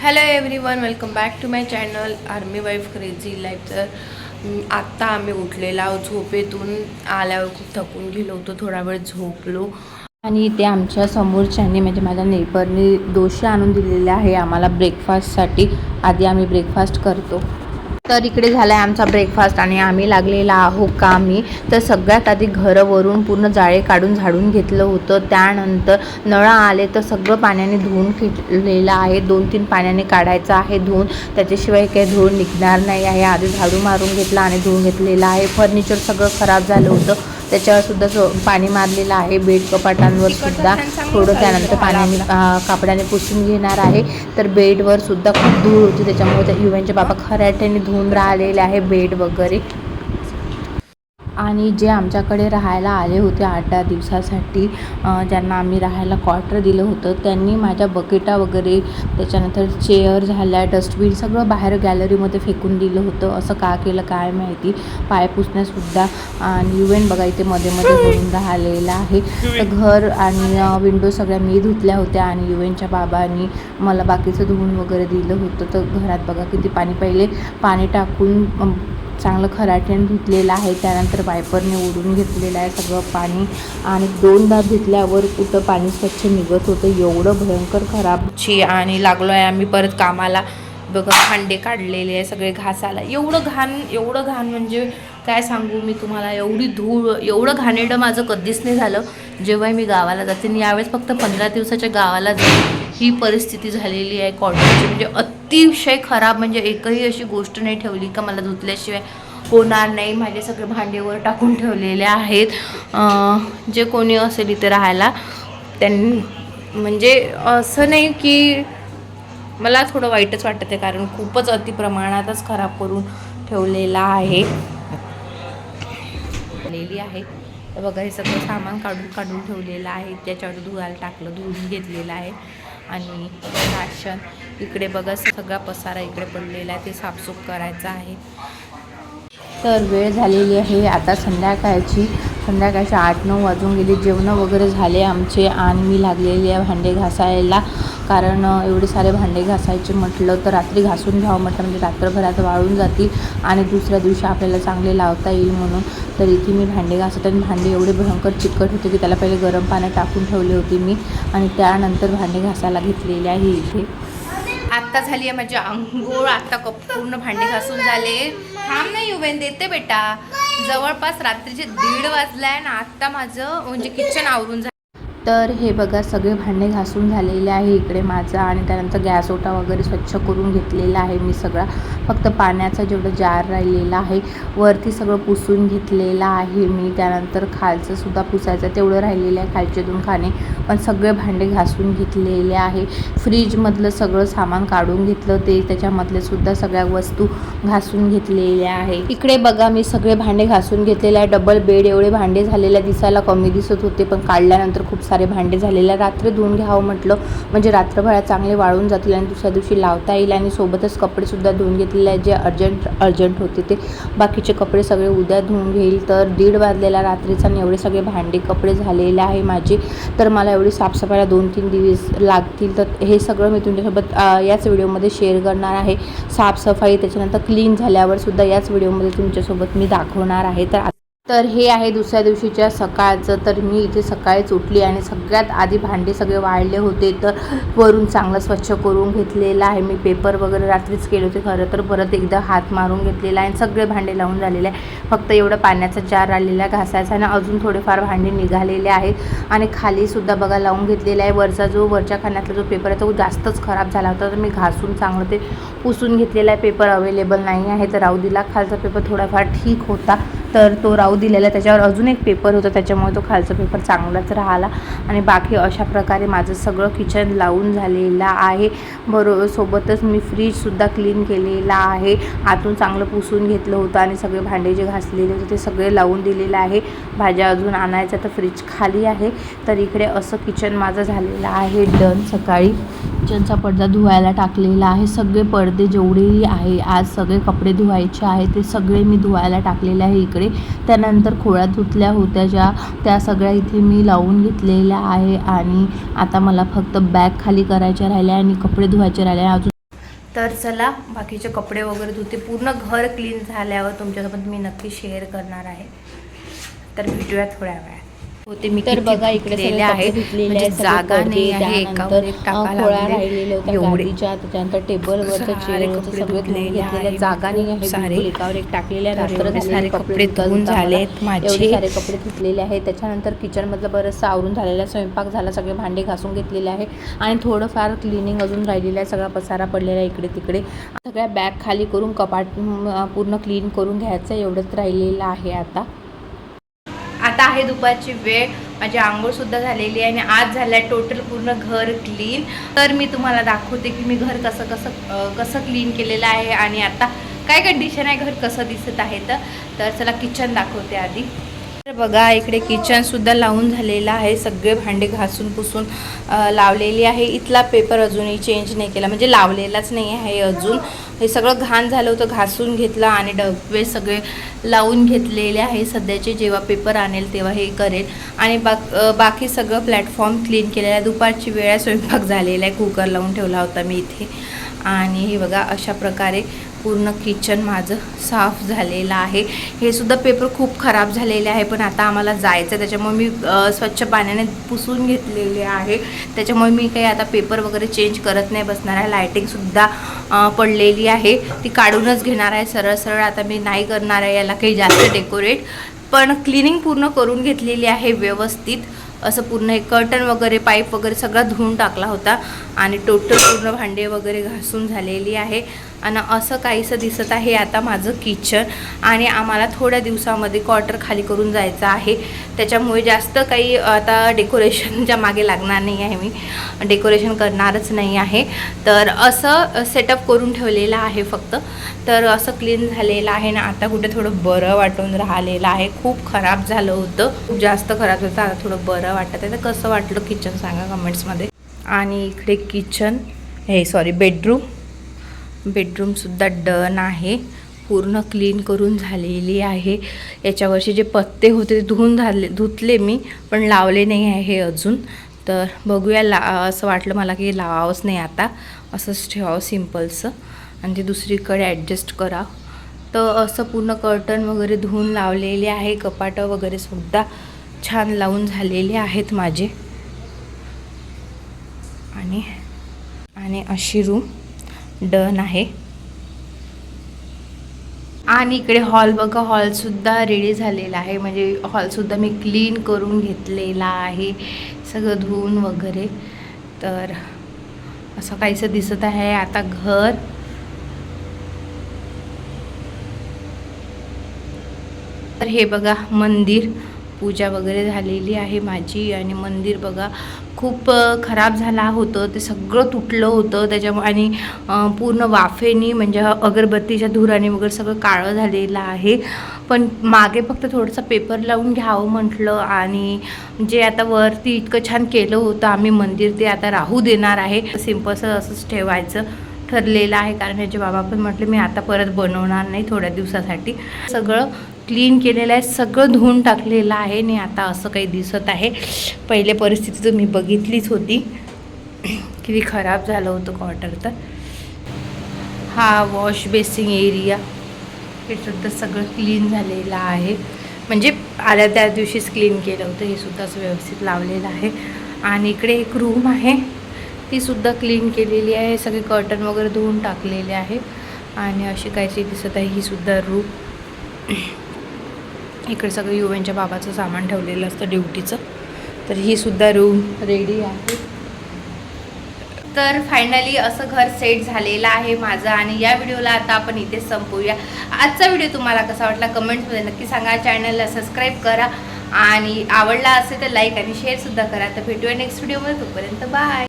Hello everyone welcome back to my channel army wife crazy life तर आत्ता आम्ही उठलेला झोपेतून आल्यावर खूप थकून गेलो होतो थोडा वेळ झोपलो. आणि ते आमच्या समोरच्यांनी म्हणजे माझ्या नेबरनी दोषी आणून दिलेले आहे आम्हाला ब्रेकफास्टसाठी आधी आम्ही ब्रेकफास्ट करतो. तर इकडे झाला आहे आमचा ब्रेकफास्ट आणि आम्ही लागलेला आहो कामी. तर सगळ्यात आधी घरावरून पूर्ण जाळे काढून झाडून घेतलं होतं. त्यानंतर नळा आले तर सगळं पाण्याने धुवून घेतलेलं आहे. दोन तीन पाण्याने काढायचं आहे धुवून. त्याच्याशिवाय काही धुवून निघणार नाही आहे. आधी झाडू मारून घेतला आणि धुवून घेतलेलं आहे. फर्निचर सगळं खराब झालं होतं. त्याच्यावर सुद्धा सो- पाणी मारलेलं आहे. बेड कपाटांवर सुद्धा थोडं त्यानंतर पाण्याने कापडाने पुसून घेणार आहे. तर बेडवर सुद्धा खूप धूळ होती. त्याच्यामुळे त्या युवांचे बाबा खराट्याने धुवून राहिलेले आहे बेड वगैरे. आणि जे आमच्याकडे राहायला आले होते आठ दहा दिवसासाठी ज्यांना आम्ही राहायला क्वार्टर दिलं होतं त्यांनी माझ्या बकेटा वगैरे त्याच्यानंतर चेअर झाल्या डस्टबिन सगळं बाहेर गॅलरीमध्ये फेकून दिलं होतं. असं का केलं काय माहिती? पाय पुसण्यासुद्धा आणि युवेन बघा इथे मध्ये मध्ये होऊन राहिलेलं आहे. तर घर आणि विंडो सगळ्या मी धुतल्या होत्या आणि युवेनच्या बाबांनी मला बाकीचं धुवून वगैरे दिलं होतं. तर घरात बघा किती पाणी पहिले पाणी टाकून चांगलं खराट्याने धुतलेलं आहे. त्यानंतर वायपरने ओढून घेतलेलं आहे सगळं पाणी आणि दोनदा धुतल्यावर कुठं पाणी स्वच्छ निघत होतं एवढं भयंकर खराब छी आणि लागलो आहे आम्ही परत कामाला. बघा भांडे काढलेले आहे सगळे घासाला एवढं घाण एवढं घाण म्हणजे काय सांगू मी तुम्हाला? एवढी धूळ एवढं घाणेरडं माझं कधीच नाही झालं. जेव्हा मी गावाला जाते आणि यावेळेस फक्त पंधरा दिवसाच्या गावाला जाते. ही परिस्थिती झालेली आहे. कॉटनची म्हणजे अतिशय खराब म्हणजे एकही अशी गोष्ट नाही ठेवली का मला धुतल्याशिवाय होणार नाही. माझे सगळे भांडेवर टाकून ठेवलेले आहेत. जे कोणी असेल इथे राहायला त्यांनी म्हणजे असं नाही की मला थोडं वाईटच वाटतं आहे कारण खूपच अतिप्रमाणातच खराब करून ठेवलेला आहे. आलेली आहे. तर बघा हे सगळं सामान काढून काढून ठेवलेलं आहे. त्याच्यावर धुवायला टाकलं धुवून घेतलेलं आहे. आणि राशन. इकडे बघा सगळा पसारा इकडे पडलेला आहे ते साफसूफ करायचं आहे. तर वेळ झालेली आहे आता संध्याकाळची. संध्याकाळच्या आठ नऊ वाजून गेली जेवणं वगैरे झाले आमचे आणि मी लागलेली आहे भांडे घासायला. कारण एवढे सारे भांडे घासायचे म्हटलं तर रात्री घासून घ्यावं म्हटलं म्हणजे रात्रभरात वाळून जातील आणि दुसऱ्या दिवशी आपल्याला चांगले लावता येईल म्हणून. तर इथे मी भांडे घासत आणि भांडे एवढे भयंकर चिकट होते की त्याला पहिले गरम पाण्यात टाकून ठेवले होते मी आणि त्यानंतर भांडे घासायला घेतलेले आहे इथे. आत्ता झाली आहे माझी आंघोळ आत्ता कप पूर्ण भांडे घासून झाले. थांब नाही युवेन देते बेटा. जवळपास रात्रीचे दीड वाजलाय ना आत्ता माझं म्हणजे किचन आवरून झालं. तर हे बघा सगळे भांडे घासून झालेले आहे इकडे माझा आणि त्यानंतर गॅस ओटा वगैरे स्वच्छ करून घेतलेला आहे मी सगळा. फक्त पाण्याचा जेवढं जार राहिलेला आहे वरती सगळं पुसून घेतलेलं आहे मी. त्यानंतर खालचंसुद्धा पुसायचं तेवढं राहिलेलं आहे खालचे दोन खाणे. पण सगळे भांडे घासून घेतलेले आहे. फ्रीजमधलं सगळं सामान काढून घेतलं ते त्याच्यामधले सुद्धा सगळ्या वस्तू घासून घेतलेल्या आहे. इकडे बघा मी सगळे भांडे घासून घेतलेले आहे. डबल बेड एवढे भांडे झालेले दिसायला कमी दिसत होते पण काढल्यानंतर खूप सारे भांडे झालेले आहे. रात्री धुवून घ्यावं म्हटलं म्हणजे रात्रभरात चांगले वाळून जातील आणि दुसऱ्या दिवशी लावता येईल आणि सोबतच कपडेसुद्धा धुवून घेतलेले आहेत जे अर्जंट अर्जंट होते ते बाकीचे कपडे सगळे उद्या धुवून घेईल. तर दीड वाजलेला रात्रीचा आणि एवढे सगळे भांडे कपडे झालेले आहे माझे. तर मला एवढी साफसफाईला दोन तीन दिवस लागतील. तर हे सगळं मी तुमच्यासोबत याच व्हिडिओमध्ये शेअर करणार आहे. साफसफाई त्याच्यानंतर क्लीन झाल्यावर सुद्धा याच व्हिडिओमध्ये तुमच्यासोबत मी दाखवणार आहे. तर तर हे आहे दुसऱ्या दिवशीच्या सकाळचं. तर मी इथे सकाळीच उठली आणि सगळ्यात आधी भांडे सगळे वाळले होते. तर वरून चांगलं स्वच्छ करून घेतलेलं आहे. मी पेपर वगैरे रात्रीच केले होते खरं तर. परत एकदा हात मारून घेतलेला आहे आणि सगळे भांडे लावून झालेले आहे. फक्त एवढं पाण्याचा जार आलेला आहे घासायचा आणि अजून थोडेफार भांडे निघालेले आहेत. आणि खालीसुद्धा बघा लावून घेतलेला आहे. वरचा जो वरच्या खाण्यातला जो पेपर आहे तो जास्तच खराब झाला होता. तर मी घासून चांगलं ते पुसून घेतलेला आहे. पेपर अवेलेबल नाही आहे. तर राहू दिला खालचा पेपर थोडाफार ठीक होता. तर तो राहू दिलेला. त्याच्यावर अजून एक पेपर होता. त्याच्यामुळे तो खालचा पेपर चांगलाच राहिला. आणि बाकी अशा प्रकारे माझं सगळं किचन लावून झालेलं आहे. बरोबर सोबतच मी फ्रीजसुद्धा क्लीन केलेला आहे. आतून चांगलं पुसून घेतलं होतं आणि सगळे भांडे जे घासलेले होते ते सगळे लावून दिलेलं आहे. भाज्या अजून आणायच्या तर फ्रीज खाली आहे. तर इकडे असं किचन माझं झालेलं आहे. डन सकाळी. किचनचा पडदा धुवायला टाकलेला आहे. सगळे पडदे जेवढेही आहे आज सगळे कपडे धुवायचे आहे ते सगळे मी धुवायला टाकलेले आहे इकडे. त्यानंतर खोळ्या धुतल्या होत्या ज्या त्या सगळ्या इथे मी लावून घेतलेल्या आहे आणि आता मला फक्त बॅग खाली करायच्या राहिल्या आणि कपडे धुवायचे राहिले. अजून तर चला बाकीचे कपडे वगैरे धुते. पूर्ण घर क्लीन झाल्यावर तुमच्यासोबत मी नक्की शेअर करणार आहे. तर भेटूया थोड्या वेळात. होते. मी तर बघा इकडे आहे म्हणजे जागा नाही आहे. एकावर एक टाका एवढे त्याच्यानंतर टेबलवरचं चेअरवरचं सगळे घेतलेले आहे. जागा नाही आहे. सारे. एकावर एक टाकलेले आहे. तर रात्र सारे कपडे धुवून झालेत माझे. एवढे सारे कपडे धुतलेले आहेत. त्याच्यानंतर किचनमधलं बरंचसं आवरून झालेलं आहे. स्वयंपाक झाला सगळे भांडे घासून घेतलेले आहे. आणि थोडंफार क्लिनिंग अजून राहिलेलं आहे. सगळा पसारा पडलेला आहे इकडे तिकडे. सगळ्या बॅग खाली करून कपाट पूर्ण क्लीन करून घ्यायचं एवढंच राहिलेलं आहे आता. आता आहे दुपारची वेळ. माझी आंघोळ सुद्धा झालेली आहे आणि आज झालंय टोटल पूर्ण घर क्लीन तर मी तुम्हाला दाखवते की मी घर कसं कसं कसं क्लीन केलेलं आहे आणि आता काय कंडिशन आहे घर कसं दिसत आहे तर. तर चला किचन दाखवते आधी. तर बघा इकडे किचन सुद्धा लावून झालेलं आहे. सगळे भांडे घासून पुसून लावलेली आहे. इथला पेपर अजूनही चेंज नाही केला. म्हणजे लावलेलाच नाही आहे अजून. हे सगळं घाण झालं होतं घासून घेतलं आणि डबे सगळे लावून घेतलेले आहे. सध्याचे जेव्हा पेपर आणेल तेव्हा हे करेल. आणि बाक बाकी सगळं प्लॅटफॉर्म क्लीन केलेलं आहे. दुपारची वेळ स्वयंपाक झालेला आहे. कुकर लावून ठेवला होता मी इथे. आणि हे बघा अशा प्रकारे पूर्ण किचन माझं साफ झालेलं आहे. हे सुद्धा पेपर खूप खराब झालेले आहे पण आता आम्हाला जायचं आहे त्याच्यामुळे मी स्वच्छ पाण्याने पुसून घेतलेले आहे. त्याच्यामुळे मी काही आता पेपर वगैरे चेंज करत नाही बसणार आहे. लायटिंगसुद्धा पडलेली आहे. ती काढूनच घेणार आहे सरळ सरळ. आता मी नाही करणार आहे याला काही जास्त डेकोरेट पण क्लिनिंग पूर्ण करून घेतलेली आहे व्यवस्थित. असं पूर्ण एक कर्टन वगैरे पाईप वगैरे सगळं धुवून टाकला होता. आणि टोटल पूर्ण भांडे वगैरे घासून झालेली आहे. आणि असं काहीसं दिसत आहे आता माझं किचन. आणि आम्हाला थोड्या दिवसामध्ये क्वार्टर खाली करून जायचं आहे. त्याच्यामुळे जास्त काही आता डेकोरेशनच्या मागे लागणार नाही आहे मी. डेकोरेशन करणारच नाही आहे. तर असं सेटअप करून ठेवलेलं आहे फक्त. तर असं क्लीन झालेलं आहे ना आता कुठे थोडं बरं वाटून राहिलेलं आहे. खूप खराब झालं होतं. खूप जास्त खराब होतं. आता थोडं बरं वाटत आहे. तर कसं वाटलं किचन सांगा कमेंट्समध्ये आणि इकडे किचन. हे सॉरी बेडरूम बेडरूमसुद्धा डन आहे. पूर्ण क्लीन करून झालेली आहे. याच्यावरचे जे पत्ते होते ते धुवून झाले धुतले मी पण लावले नाही आहे अजून. तर बघूया ला असं वाटलं मला की लावावंच नाही आता. असंच ठेवावं सिम्पलचं. आणि ते दुसरीकडे ॲडजस्ट करा. तर असं पूर्ण कर्टन वगैरे धुवून लावलेले आहे. कपाटं वगैरे सुद्धा छान लावून झालेले आहेत माझे. आणि आणि अशी रूम डन आहे. आणि इकडे हॉल बघा हॉलसुद्धा रेडी झालेला आहे. म्हणजे हॉलसुद्धा मी क्लीन करून घेतलेला आहे. सगळं धुवून वगैरे. तर असं काहीसं दिसत आहे आता घर. तर हे बघा मंदिर. पूजा वगैरे झालेली आहे माझी. आणि मंदिर बघा खूप खराब झाला होतं ते सगळं तुटलं होतं त्याच्यामुळे आणि पूर्ण वाफेनी म्हणजे अगरबत्तीच्या धुराने वगैरे सगळं काळं झालेलं आहे. पण मागे फक्त थोडंसं पेपर लावून घ्यावं म्हटलं आणि जे आता वरती इतकं छान केलं होतं आम्ही मंदिर ते आता राहू देणार आहे. सिम्पलचं असंच ठेवायचं ठरलेलं आहे. कारण ह्याचे बाबा पण म्हटले मी आता परत बनवणार नाही थोड्या दिवसासाठी. सगळं क्लीन केलेलं आहे सगळं धुवून टाकलेलं आहे आणि आता असं काही दिसत आहे. पहिले परिस्थिती तुम्ही बघितलीच होती. किती खराब झालं होतं क्वार्टर तर. हा वॉश बेसिंग एरिया हे सुद्धा सगळं क्लीन झालेलं आहे. म्हणजे आल्या त्या दिवशीच क्लीन केलं होतं हे सुद्धा असं व्यवस्थित लावलेलं आहे. आणि इकडे एक रूम आहे ती सुद्धा क्लीन केलेली आहे. सगळे कर्टन वगैरे धुवून टाकलेले आहे. आणि अशी काहीशी दिसत आहे ही सुद्धा रूम इकडे सगळं युवनच्या बाबाचं सामान ठेवलेलं असतं ड्युटीचं. तर ही सुद्धा रूम रेडी आहे. तर फायनली असं घर सेट झालेलं आहे माझं आणि या व्हिडिओला आता आपण इथे संपवूया आजचा व्हिडिओ तुम्हाला कसा वाटला कमेंट्समध्ये नक्की सांगा. चॅनलला सबस्क्राईब करा आणि आवडला असेल तर लाईक आणि शेअरसुद्धा करा. तर भेटूया नेक्स्ट व्हिडिओमध्ये तोपर्यंत बाय